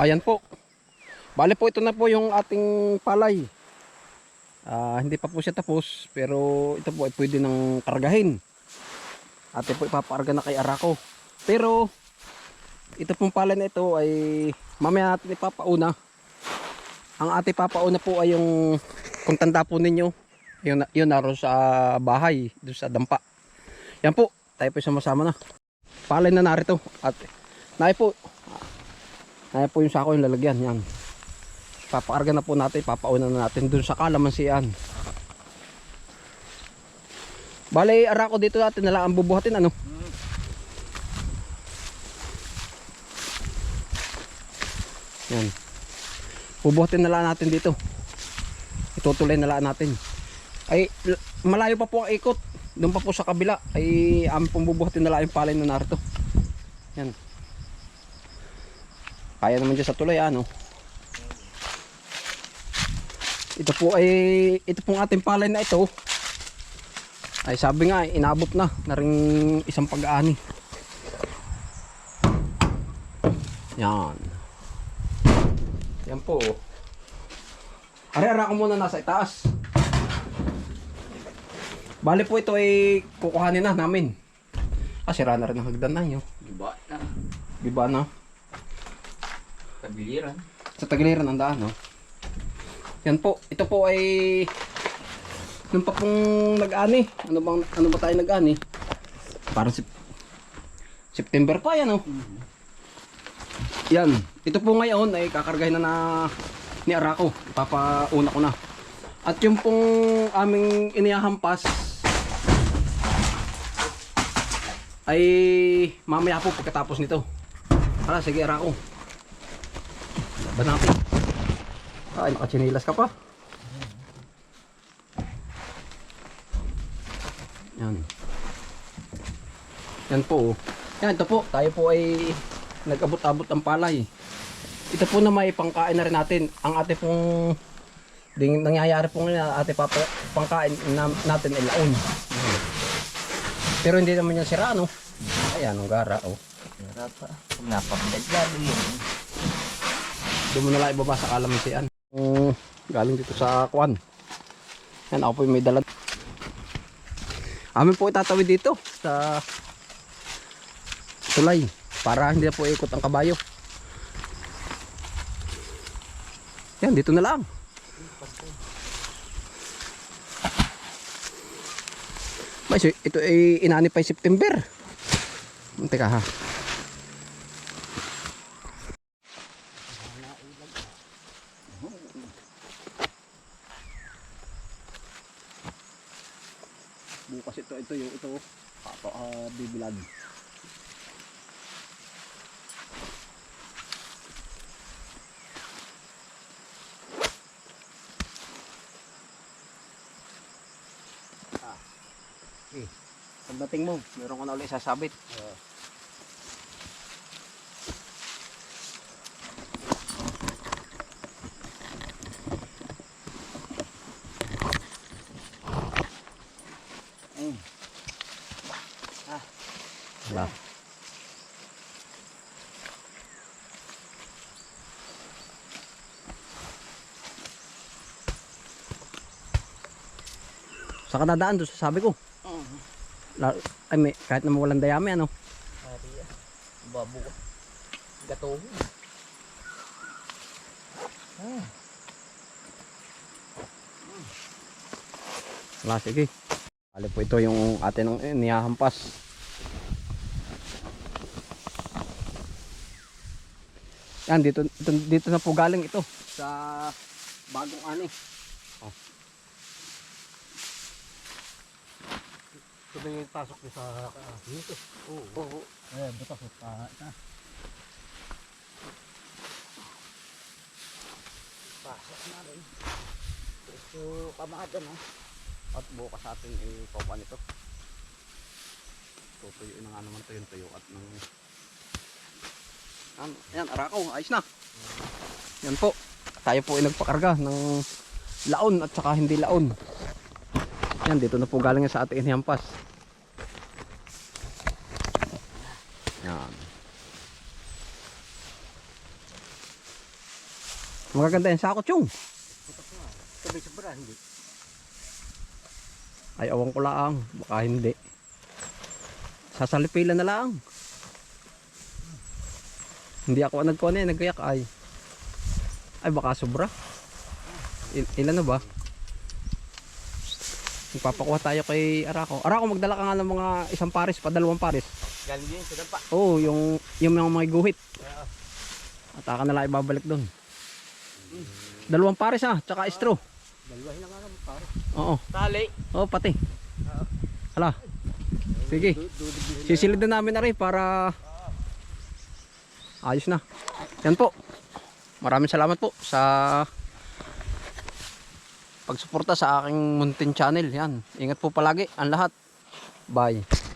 Ayan po. Bale po ito na po yung ating palay. Ah, hindi pa po siya tapos pero ito po ay pwede nang kargahin. Ate po ipapaarga na kay Arako. Pero ito pong palay na ito ay mamaya natin ipapauna. Ang ate papauna po ay yung kung tanda po ninyo yun, yun naroon sa bahay doon sa dampa. Yan po, tayo po sama-sama na. Palay na narito at naay po Ayan po yung sako yung lalagyan. Yan. Papaarga na po natin. Papauna na natin dun sa kalamansian. Bale, arako dito natin nala ang bubuhatin ano. Yan. Bubuhatin nala natin dito. Itutuloy nala natin. Ay, malayo pa po ang ikot. Doon pa po sa kabila. Ay, amin pong bubuhatin nala yung palay na narito. Yan. Kaya naman dyan sa tulay ano. Ito po ay ito pong ating palay na ito. Ay sabi nga inabot na na ring isang pag-aani. Yan. Yan po. oh. Ari-ara ko muna nasa itaas. Bali po ito ay kukuhanin na namin. Ah, sira na rin ang hagdan na yun. Diba na? Diba na? Kabiliran. Sa tagiliran ang daan, no? Yan po. Ito po ay nung pa pong nag-ani. Ano bang ano ba tayo nag-ani? Parang sep- September pa yan, oh. Yan. Ito po ngayon ay kakargahin na na ni Arako. Ipapauna ko na. At yung pong aming inihahampas ay mamaya po pagkatapos nito. Hala, sige Arako. Laban natin. Ay, nakachinilas ka pa. Yan. Yan po. oh. Yan, ito po. Tayo po ay nag-abot-abot ng palay. Ito po na may pangkain na rin natin. Ang ate pong ding nangyayari po ngayon, ate papa, pangkain na, natin ay laon. Pero hindi naman yan sira, no? Ayan, ang gara, oh. Sarap pa. Kung napakadaglag yun. Doon mo na lang ibaba sa kalamansian. Um, galing dito sa kwan. Yan, ako po yung may dalag. Amin po itatawid dito sa tulay para hindi na po ikot ang kabayo. Yan, dito na lang. Ba, so, ito ay inani pa September. Teka ha. Ito ito yung ito papa uh, bibilag ah. eh pagdating mo meron ko na ulit sasabit Mm. Wala. Sa kadadaan doon, sabi ko. La, ay, may, kahit na walang dayami, ano? Ari ah. Babo. Gato. Ah. Wala, sige. Bali po ito yung atin ng eh, niyahampas. Yan, dito, dito, dito na po galing ito. Sa bagong ani. Ito ba yung pasok niyo sa uh, dito? Oo. Oo. Eh, butas pa. Ita. Pasok na rin. Ito kamada no. At bukas atin ipawan ito. Tutuyuin na nga naman ito yung tuyo at ng... Yan, yan, arako, ayos na. Yan po. Tayo po ay nagpakarga ng laon at saka hindi laon. Yan, dito na po galing sa ating inhampas. Yan. Magaganda yan sa ako, Chong. Sabay sa. Ay, awang ko lang. Baka hindi. Sasalipilan na lang. Hindi ako nagkuha na eh, nagkayak ay. Ay, baka sobra. Il- ilan na ba? Magpapakuha tayo kay Arako. Arako, magdala ka nga ng mga isang pares pa, dalawang pares. Galing din sa dampa. Oo, yung, yung mga mga guhit. At aka na lang ibabalik doon. Dalawang pares ah, tsaka straw. Dalawahin na nga naman pare. Oo, Tali. oo pati. Hala. Sige. Sisilid na namin na rin para ayos na. Yan po. Maraming salamat po sa pagsuporta sa aking Muntin channel. Yan. Ingat po palagi ang lahat. Bye.